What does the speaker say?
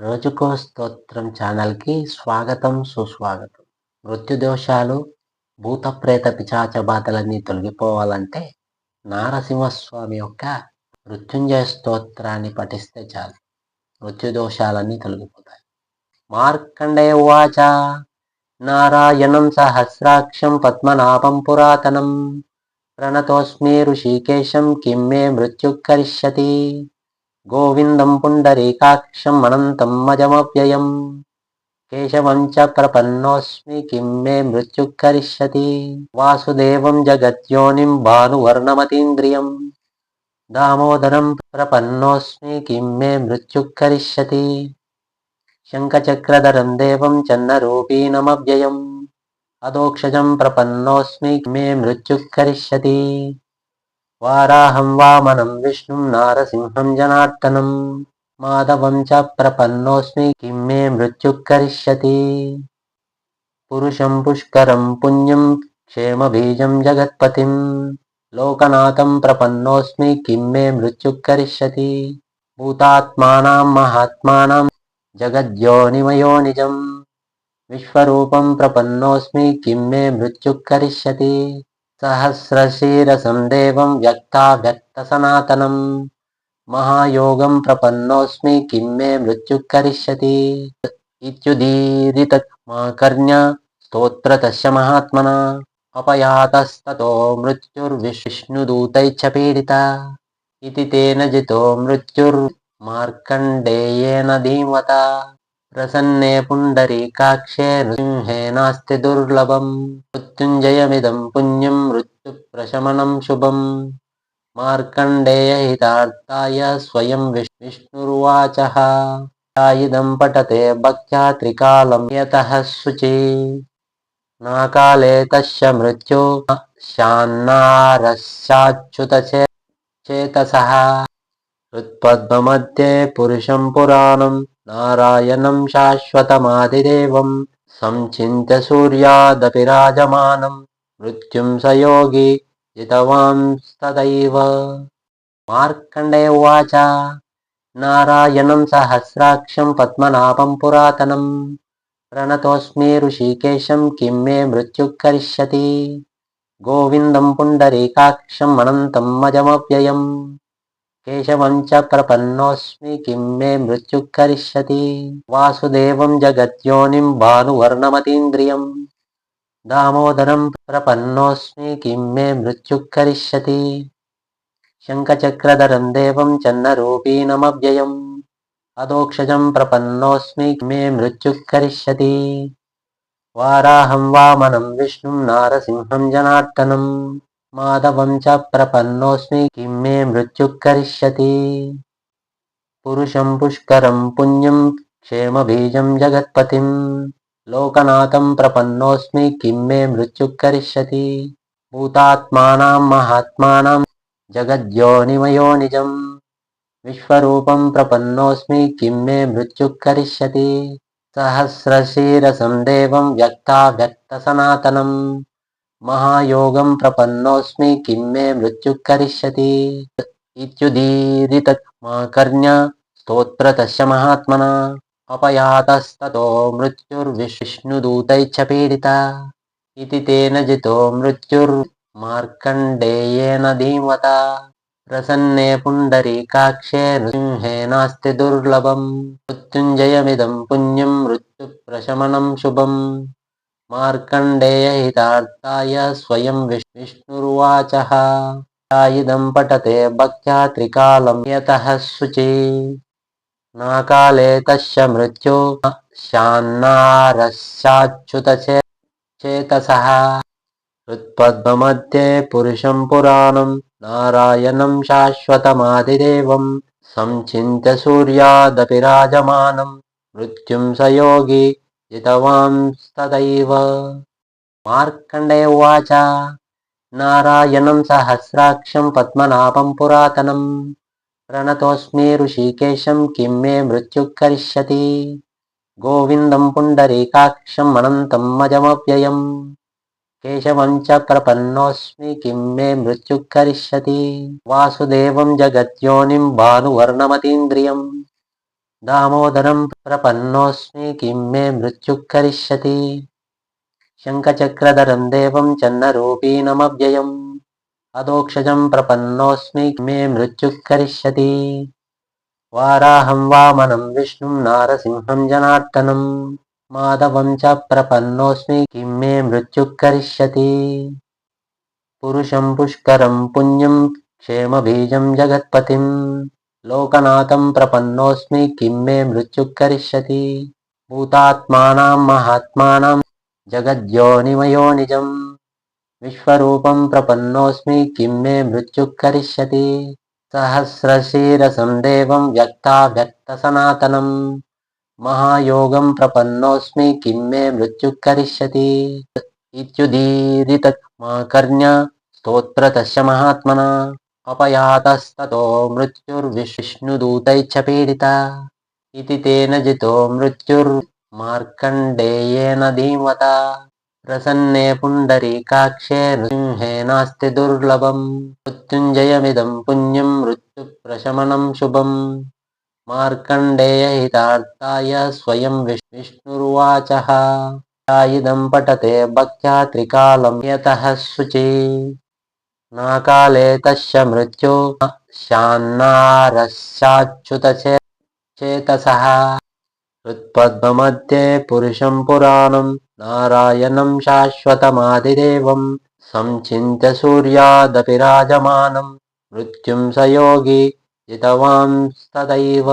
రోజుకో స్తోత్రం ఛానల్కి స్వాగతం సుస్వాగతం. మృత్యుదోషాలు భూత ప్రేత పిచాచ బాధలన్నీ తొలగిపోవాలంటే నారసింహస్వామి యొక్క మృత్యుంజయ స్తోత్రాన్ని పఠిస్తే చాలు. మృత్యుదోషాలన్నీ తొలగిపోతాయి. మార్కండే ఉవాచ నారాయణం సహస్రాక్షం పద్మనాభం పురాతనం. ప్రణతోస్మి ఋషికేశం కిం మే మృత్యు కరిష్యతి. గోవిందం పుండరీకాక్షం అనంతం మజమవ్యయం. కేశవం చక్రపన్నోస్మి కిం మే మృత్యు కరిష్యతి వాసుదేవం జగద్యోనిం భానువర్ణమతీంద్రియం. దామోదరం ప్రపన్నోస్మి కిం మే మృత్యు కరిష్యతి శంఖచక్రధరం దేవం చన్నరూపీణమవ్యయం అదోక్షజం ప్రపన్నోస్మి మే మృత్యు కరిష్యతి వారాహం వామనం విష్ణుం నారసింహం జనార్దనం మాధవం చ ప్రపన్నోస్మి కిం మే మృత్యు కరిష్యతి పురుషం పుష్కరం పుణ్యం క్షేమబీజం జగత్పతిం. లోకనాథం ప్రపన్నోస్మి కిం మే మృత్యు కరిష్యతి భూతాత్మానాం మహాత్మానం జగద్యోనిమయో నిజం. విశ్వరూపం ప్రపన్నోస్మి కిం మే మృత్యు కరిష్యతి సహస్రశీరసం దేవం వ్యక్తా సనాతనం మహాయోగం ప్రపన్నోస్మి కిం మే మృత్యు కరిష్యతి ఇత్యుదీరితమాకర్ణ్య స్తోత్ర తస్య మహాత్మన. అపయాతస్తతో మృత్యుర్విష్ణుదూతైచ్చ పీడిత. ఇది తేన జితో మృత్యుర్మార్కండేయేన ధీమత ప్రసన్నే పుండరీకాక్షే నృసింహే నాస్తి దుర్లభం మృత్యుంజయమిదం పుణ్యం మృత్యుప్రశమనం శుభం మార్కండేయ హితార్థాయ స్వయం విష్ణుర్వాచ ఇదం పఠతే భక్త్యా త్రికాలం యతః శుచి నాకాలే తస్య మృత్యో శాన్నారస్యాచ్యుతచే చేతస హృత్పద్మమధ్యే పురుషం పురాణం నారాయణం శాశ్వతమాదిదేవం సంచింత్య సూర్యాదపి రాజమానం మృత్యుం సయోగి జితవాంస్తదైవ మార్కండేయ ఉవాచ నారాయణం సహస్రాక్షం పద్మనాభం పురాతనం ప్రణతోస్మి ఋషికేశం కిం మే మృత్యు కరిష్యతి గోవిందం పుండరీకాక్షం అనంతం మజమవ్యయం కేశవం చ ప్రపన్నోస్మి కిం మే మృత్యు కరిష్యతి వాసుదేవం జగద్యోనిం భానువర్ణమతీంద్రియం దామోదరం ప్రపన్నోస్మి కిం మే మృత్యు కరిష్యతి శంఖచక్రధరం దేవం చన్నరూపీణమవ్యయం అదోక్షజం ప్రపన్నోస్మి మే మృత్యు కరిష్యతి వారాహం వామనం విష్ణుం నారసింహం జనార్దనం మాధవం చ ప్రపన్నోస్మి కిం మే మృత్యు కరిష్యతి పురుషం పుష్కరం పుణ్యం క్షేమబీజం జగత్పతిం లోకనాథం ప్రపన్నోస్మి కిం మే మృత్యు కరిష్యతి భూతాత్మానాం మహాత్మానం జగద్యోనిమయో నిజం విశ్వరూపం ప్రపన్నోస్మి కిం మే మృత్యు కరిష్యతి సహస్రశీరసం దేవం వ్యక్త వ్యక్త సనాతనం మహాయోగం ప్రపన్నోస్మి కిం మే మృత్యు కరిష్యతి ఇత్యుదీరితమాకర్ణ్య స్తోత్ర తస్య మహాత్మన అపయాతస్తతో మృత్యుర్విష్ణుదూతైచ్చ పీడిత ఇది తేన జితో మృత్యుర్మార్కండేయేన ధీమత ప్రసన్నే పుండరీకాక్షే నృసింహే నాస్తి దుర్లభం మృత్యుంజయమిదం పుణ్యం మృత్యు ప్రశమనం శుభం మార్కండేయ హితార్థాయ స్వయం విష్ణుర్వాచ ఇదం పఠతే భక్త్యా త్రికాలం యత శుచి నాకాలే తస్య మృత్యు శాన్నారశ్చాచ్యుతచేతస హృత్పద్మమధ్యే పురుషం పురాణం నారాయణం శాశ్వతమాదిదేవం సంచింత్య సూర్యాదపి రాజమానం మృత్యుం సయోగి జితవాంస్తదైవ మార్కండేయ ఉవాచ నారాయణం సహస్రాక్షం పద్మనాభం పురాతనం ప్రణతోస్మి ఋషికేశం కిం మే మృత్యు కరిష్యతి గోవిందం పుండరీకాక్షం అనంతం మజమవ్యయం కేశవం చ ప్రపన్నోస్మి కిం మే మృత్యు కరిష్యతి వాసుదేవం జగద్యోనిం భానువర్ణమతీంద్రియం దామోదరం ప్రపన్నోస్మి కిం మే మృత్యు కరిష్యతి శంఖచక్రధరం దేవం చన్నరూపీణమవ్యయం అదోక్షజం ప్రపన్నోస్మి మే మృత్యు కరిష్యతి వారాహం వామనం విష్ణుం నారసింహం జనార్దనం మాధవం చ ప్రపన్నోస్మి కిం మే మృత్యు కరిష్యతి పురుషం పుష్కరం పుణ్యం క్షేమబీజం జగత్పతిం లోకనాథం ప్రపన్నోస్మి కిం మే మృత్యు కరిష్యతి భూతాత్మానాం మహాత్మానం జగద్యోనిమయో నిజం విశ్వరూపం ప్రపన్నోస్మి కిం మే మృత్యు కరిష్యతి సహస్రశీరసం దేవం వ్యక్తావ్యక్త సనాతనం మహాయోగం ప్రపన్నోస్మి కిం మే మృత్యు కరిష్యతి ఇత్యుదీరిత మాకర్ణ్య స్తోత్ర తస్య మహాత్మన అపయాతస్తతో మృత్యుర్విష్ణుదూతైచ్చ పీడిత ఇది తేన జితో మృత్యుర్మార్కండేయేన ధీమత ప్రసన్నే పుండరీకాక్షే నృసింహే నాస్తి దుర్లభం మృత్యుంజయమిదం పుణ్యం మృత్యు ప్రశమనం శుభం మార్కండేయ హితార్థాయ స్వయం విష్ణుర్వాచ ఇదం పఠతే భక్త్యా త్రికాలం యత శుచి నాకాలే తస్య మృత్యు శాన్నారశ్చాచ్యుతచే చేతస. హృత్పద్మమధ్యే పురుషం పురాణం నారాయణం శాశ్వతమాదిదేవం సంచింత్య సూర్యాదపి రాజమానం మృత్యుం సయోగి జితవాంస్తదైవ.